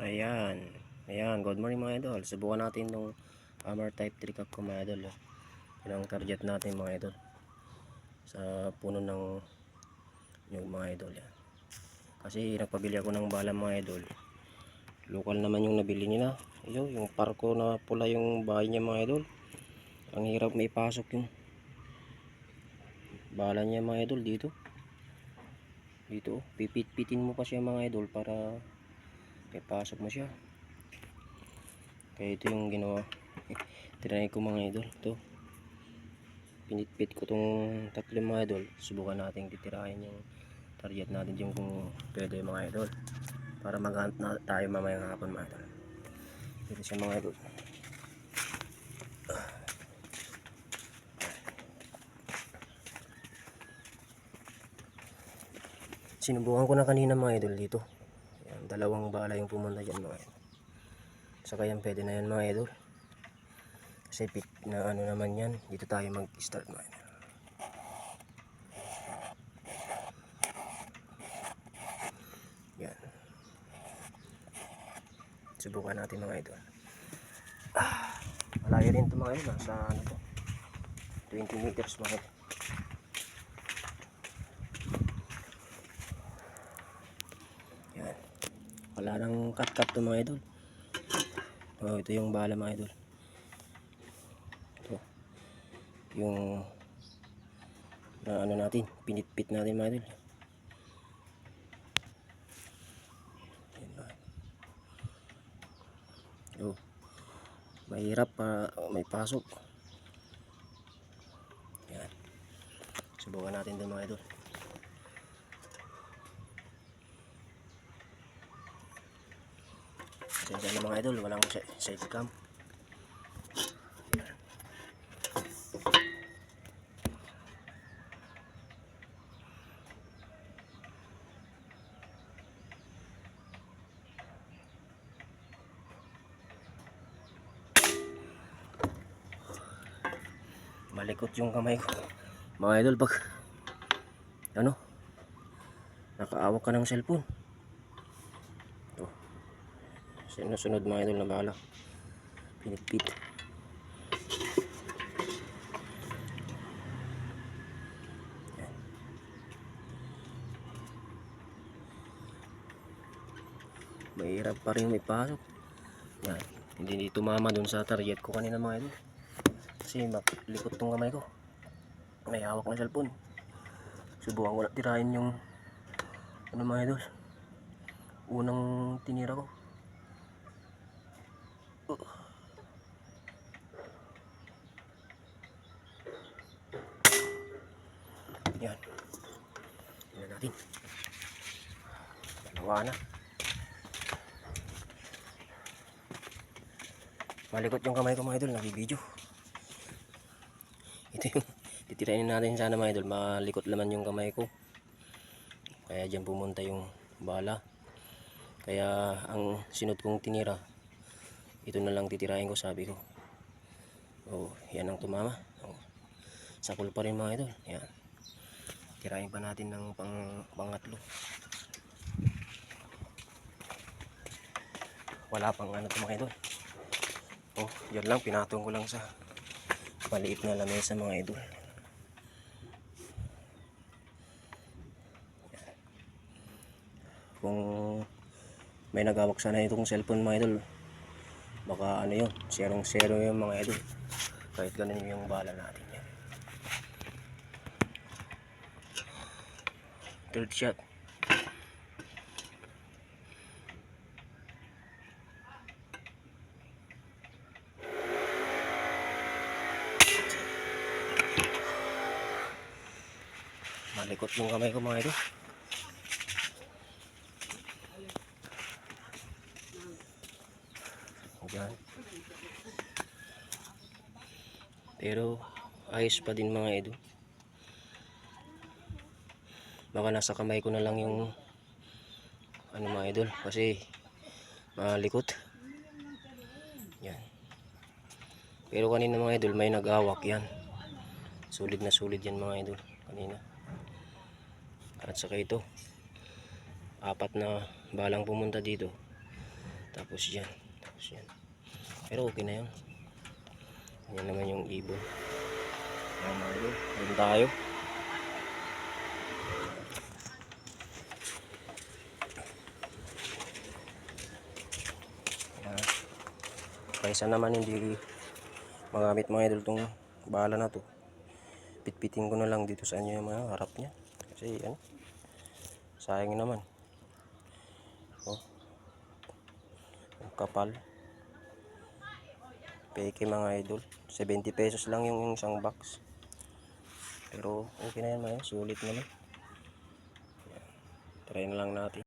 Ayan. Ayan, good morning mga idol. Subukan natin itong Hammer Type 3 Cup ko mga idol. Oh. Yan ang target natin mga idol. Sa puno ng yung mga idol. Yan. Kasi nagpabili ako ng bala mga idol. Local naman yung nabili nila. Ayun, yung parko na pula yung bahay niya mga idol. Ang hirap maipasok yung bala niya mga idol dito. Dito, oh. pipit-pitin mo pa siya mga idol para ipasok mo siya. Kaya ito yung ginawa. Tinry ko mga idol. Ito. Pinitpit ko tong tatlong mga idol. Subukan natin titirahin yung target natin yung kung pwede mga idol. Para maghanap na tayo mamayang hapon mga idol. Dito siya mga idol. Sinubukan ko na kanina mga idol dito. Dalawang bala yung pumunta dyan mga idol. Saka yan pwede na yan mga idol. Kasi pit na ano naman yan. Dito tayo mag-start mga idol. Yan. Subukan natin mga idol. Ah, malayo rin ito mga idol. Nasa ano to? 20 meters mga idol. Yan. Wala nang cut-cut to mga idol. Oh, ito yung bala mga idol. Ito. Yung na ano natin, pinitpit natin mga idol. Oh. Mahirap pa may pasok. Yan. Subukan natin din mga idol. Pasensya na mga idol, walang side cam. Malikot yung kamay ko. Mga idol, pag ano, nakaawak ka ng cellphone. Sinusunod mga idol na bala. Pinitpit. Yan. Mahirap pa rin may pasok. Yan. Hindi tumama dun sa target ko kanina mga idol. Kasi likot tong kamay ko. May hawak na cellphone. Subukan ko na tirahin yung ano mga idol. Unang tinira ko. Yan. Tingnan natin. Dalawa na. Malikot yung kamay ko mga idol, nabibidyo. Ito yung titirain natin sana mga idol, malikot laman yung kamay ko. Kaya dyan pumunta yung bala. Kaya ang sinod kong tinira, ito na lang titirahin ko sabi ko. Oh, yan ang tumama. Oh. Sakol pa rin mga idol. Yan. Tirahin pa natin ng pang pangatlo. Wala pang ano to mga idol. Oh, yan lang pinatong ko lang sa maliit na lamesa mga idol. Kung may nagawak sana itong cellphone mga idol, baka ano yun, zerong zero yung mga idol. Kahit ganun yung bala natin yan. Third shot. Malikot yung kamay ko mga idol. Yan. Pero ayos pa din mga idol. Baka nasa kamay ko na lang yung ano mga idol kasi malikot. Yan. Pero kanina mga idol may nag-awak yan. Sulit na sulit yan mga idol kanina. At saka ito apat na balang pumunta dito Tapos yan. Tapos yan. Pero okay na yun. Yan naman yung ibon. Yan mga idol. Doon tayo. Yan. Kaysa naman hindi magamit mga idol tong bala na to. Pitpitin ko na lang dito sa inyo yung mga harap niya. Kasi ano, sayang naman. Oh. Kapal. Peke mga idol. 70 pesos lang yung isang box. Pero okay na yan mga, sulit naman. Try na lang natin.